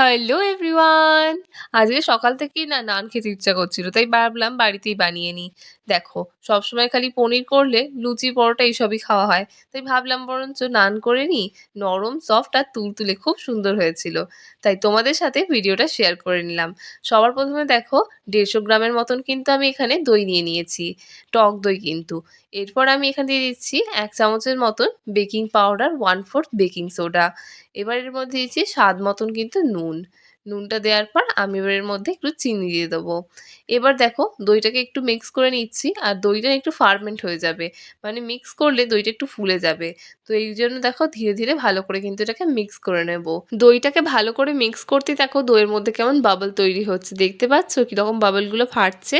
Hello everyone আজকে সকাল থেকেই না নান খেতে ইচ্ছা করছিল, তাই ভাবলাম বাড়িতেই বানিয়ে নিই। দেখো, সবসময় খালি পনির করলে লুচি, পরোটা এইসবই খাওয়া হয়। তাই ভাবলাম বরঞ্চ নান করে নিই। নরম সফট আর তুলতুলে খুব সুন্দর হয়েছিল। তাই তোমাদের সাথে ভিডিওটা শেয়ার করে নিলাম। সবার প্রথমে দেখো, দেড়শো গ্রামের মতন কিন্তু আমি এখানে দই নিয়ে নিয়েছি। টক দই কিন্তু। এরপর আমি এখানে দিয়ে দিচ্ছি এক চামচের মতন baking powder one fourth baking soda এবার এর মধ্যে দিচ্ছি স্বাদ মতন কিন্তু নুন। নুনটা দেওয়ার পর আমি এবার এর মধ্যে একটু চিনি দিয়ে দেবো। এবার দেখো দইটাকে একটু মিক্স করে নিচ্ছি আর দইটা একটু ফার্মেন্ট হয়ে যাবে। মানে মিক্স করলে দইটা একটু ফুলে যাবে। তো এই জন্য দেখো ধীরে ধীরে ভালো করে কিন্তু এটাকে মিক্স করে নেব। দইটাকে ভালো করে মিক্স করতে দেখো দইয়ের মধ্যে কেমন বাবল তৈরি হচ্ছে। দেখতে পাচ্ছ কীরকম বাবলগুলো ফাটছে?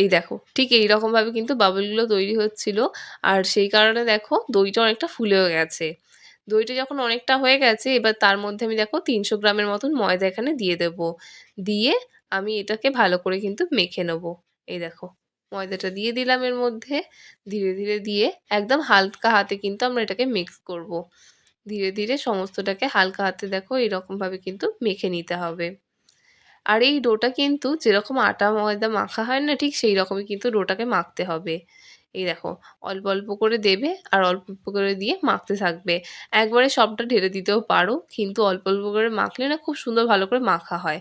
এই দেখো ঠিক এই রকমভাবে কিন্তু বাবলগুলো তৈরি হচ্ছিল। আর সেই কারণে দেখো দইটা অনেকটা ফুলেও গেছে। দইটা যখন অনেকটা হয়ে গেছে, এবার তার মধ্যে আমি দেখো তিনশো গ্রামের মতন ময়দা এখানে দিয়ে দেব। দিয়ে আমি এটাকে ভালো করে কিন্তু মেখে নেব। এই দেখো, ময়দাটা দিয়ে দিলাম এর মধ্যে। ধীরে ধীরে দিয়ে একদম হালকা হাতে কিন্তু আমরা এটাকে মিক্স করব। ধীরে ধীরে সমস্তটাকে হালকা হাতে দেখো এরকমভাবে কিন্তু মেখে নিতে হবে। আর এই ডোটা কিন্তু যেরকম আটা, ময়দা মাখা হয় না ঠিক সেই রকমই কিন্তু ডোটাকে মাখতে হবে। এই দেখো, অল্প অল্প করে দেবে আর অল্প অল্প করে দিয়ে মাখতে থাকবে। একবারে সবটা ঢেলে দিতেও পারো, কিন্তু অল্প অল্প করে মাখলে না খুব সুন্দর ভালো করে মাখা হয়।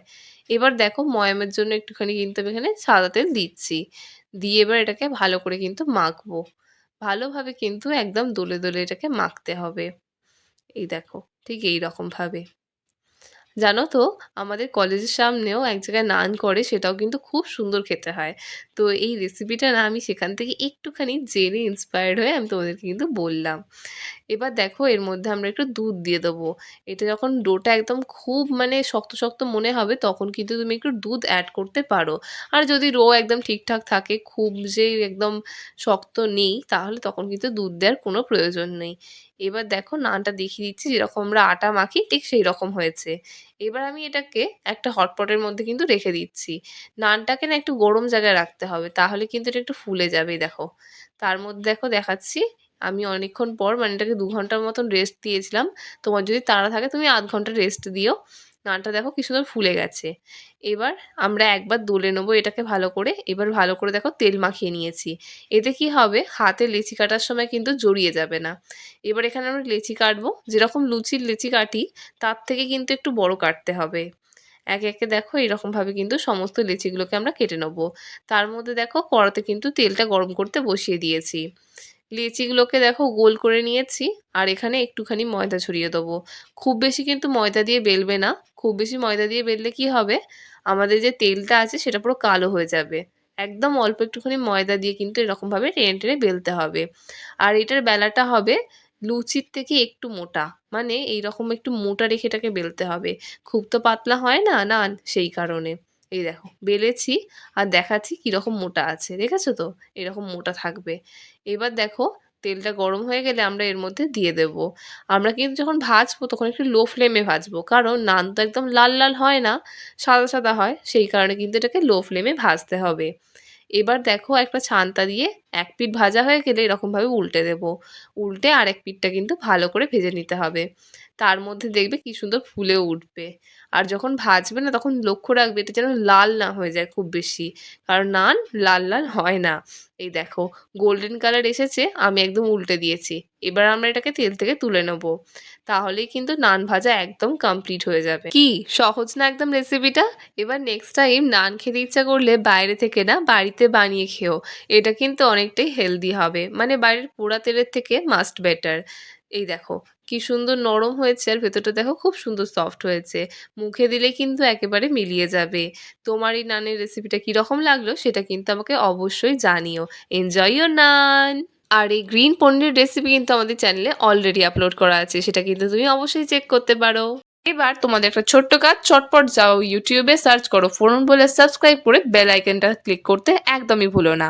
এবার দেখো, ময়ামের জন্য একটুখানি কিন্তু আমি এখানে সাদা তেল দিচ্ছি। দিয়ে এবার এটাকে ভালো করে কিন্তু মাখবো। ভালোভাবে কিন্তু একদম দোলে দোলে এটাকে মাখতে হবে। এই দেখো, ঠিক এই রকমভাবে জানো তো? আমাদের কলেজের সামনেও এক জায়গায় নান করে, সেটাও কিন্তু খুব সুন্দর খেতে হয়। তো এই রেসিপিটা না আমি সেখান থেকে একটুখানি জেনে ইন্সপায়ার্ড হয়ে আমি তোমাদেরকে কিন্তু বললাম। এবার দেখো এর মধ্যে আমরা একটু দুধ দিয়ে দেবো। এটা যখন ডোটা একদম খুব মানে শক্ত শক্ত মনে হবে, তখন কিন্তু তুমি একটু দুধ অ্যাড করতে পারো। আর যদি রো একদম ঠিকঠাক থাকে, খুব যে একদম শক্ত নেই, তাহলে তখন কিন্তু দুধ দেওয়ার কোনো প্রয়োজন নেই। এবার দেখো নানটা দেখিয়ে দিচ্ছি, যেরকম আমরা আটা মাখি, ঠিক সেই রকম হয়েছে। এবার আমি এটাকে একটা হটপটের মধ্যে কিন্তু রেখে দিচ্ছি। নানটাকে না একটু গরম জায়গায় রাখতে হবে, তাহলে কিন্তু এটা একটু ফুলে যাবে, দেখো। তার মধ্যে দেখো দেখাচ্ছি আমি অনেকক্ষণ পর মানে এটাকে দু ঘণ্টার মতন রেস্ট দিয়েছিলাম। তোমার যদি তাড়া থাকে তুমি আধ ঘণ্টা রেস্ট দিও। নানটা দেখো কি সুন্দর ফুলে গেছে। এবার আমরা একবার দোলে নেব এটাকে ভালো করে। এবার ভালো করে দেখো তেল মাখিয়ে নিয়েছি। এতে কি হবে? হাতে লেচি কাটার সময় কিন্তু জড়িয়ে যাবে না। এবার এখানে আমরা লেচি কাটবো। যেরকম লুচির লেচি কাটি, তার থেকে কিন্তু একটু বড় কাটতে হবে। একে একে দেখো এরকমভাবে কিন্তু সমস্ত লেচিগুলোকে আমরা কেটে নেব। তার মধ্যে দেখো কড়াতে কিন্তু তেলটা গরম করতে বসিয়ে দিয়েছি। লিচিগুলোকে দেখো গোল করে নিয়েছি, আর এখানে একটুখানি ময়দা ছড়িয়ে দেবো। খুব বেশি কিন্তু ময়দা দিয়ে বেলবে না। খুব বেশি ময়দা দিয়ে বেললে কি হবে? আমাদের যে তেলটা আছে সেটা পুরো কালো হয়ে যাবে। একদম অল্প একটুখানি ময়দা দিয়ে কিন্তু এরকমভাবে টেনে টেনে বেলতে হবে। আর এটার বেলাটা হবে লুচির থেকে একটু মোটা। মানে এই রকম একটু মোটা রেখে এটাকে বেলতে হবে। খুব তো পাতলা হয় না না সেই কারণে। এই দেখো, বেলেছি আর দেখাচ্ছি কীরকম মোটা আছে। দেখেছ তো? এরকম মোটা থাকবে। এবার দেখো তেলটা গরম হয়ে গেলে আমরা এর মধ্যে দিয়ে দেব। আমরা কিন্তু যখন ভাজবো তখন একটু লো ফ্লেমে ভাজবো, কারণ নান তো একদম লাল লাল হয় না, সাদা সাদা হয়, সেই কারণে কিন্তু এটাকে লো ফ্লেমে ভাজতে হবে। এবার দেখো একটা ছান্তা দিয়ে এক পিঠ ভাজা হয়ে গেলে এরকমভাবে উল্টে দেব। উল্টে আরেক পিঠটা কিন্তু ভালো করে ভেজে নিতে হবে। তার মধ্যে দেখবে কি সুন্দর ফুলে উঠবে। আর যখন ভাজবে না, তখন লক্ষ্য রাখবে এটা যেন লাল না হয়ে যায় খুব বেশি। কারণ নান লাল লাল হয় না। এই দেখো গোল্ডেন কালার এসেছে, আমি একদম উল্টে দিয়েছি। এবার আমরা এটাকে তেল থেকে তুলে নেব। তাহলেই কিন্তু নান ভাজা একদম কমপ্লিট হয়ে যাবে। কি? সহজ না একদম রেসিপিটা এবার নেক্সট টাইম নান খেতে ইচ্ছা করলে বাইরে থেকে না বাড়িতে বানিয়ে খেও। এটা কিন্তু অনেকটাই হেলদি হবে। মানে বাড়ির পোড়া তেলের থেকে মাস্ট বেটার এই দেখো, কি সুন্দর নরম হয়েছে আর ভেতরটা দেখো খুব সুন্দর সফট হয়েছে। মুখে দিলে কিন্তু একেবারে মিলিয়ে যাবে। তোমার এই নানের রেসিপিটা কীরকম লাগল সেটা কিন্তু আমাকে অবশ্যই জানিও। এনজয় নান আর এই গ্রিন পনির রেসিপি কিন্তু আমাদের চ্যানেলে অলরেডি আপলোড করা আছে, সেটা কিন্তু তুমি অবশ্যই চেক করতে পারো। এবার তোমাদের একটা ছোট্ট কাজ, চটপট যাও ইউটিউবে সার্চ করো ফোন বলে সাবস্ক্রাইব করে বেল আইকনটা ক্লিক করতে একদমই ভুলো না।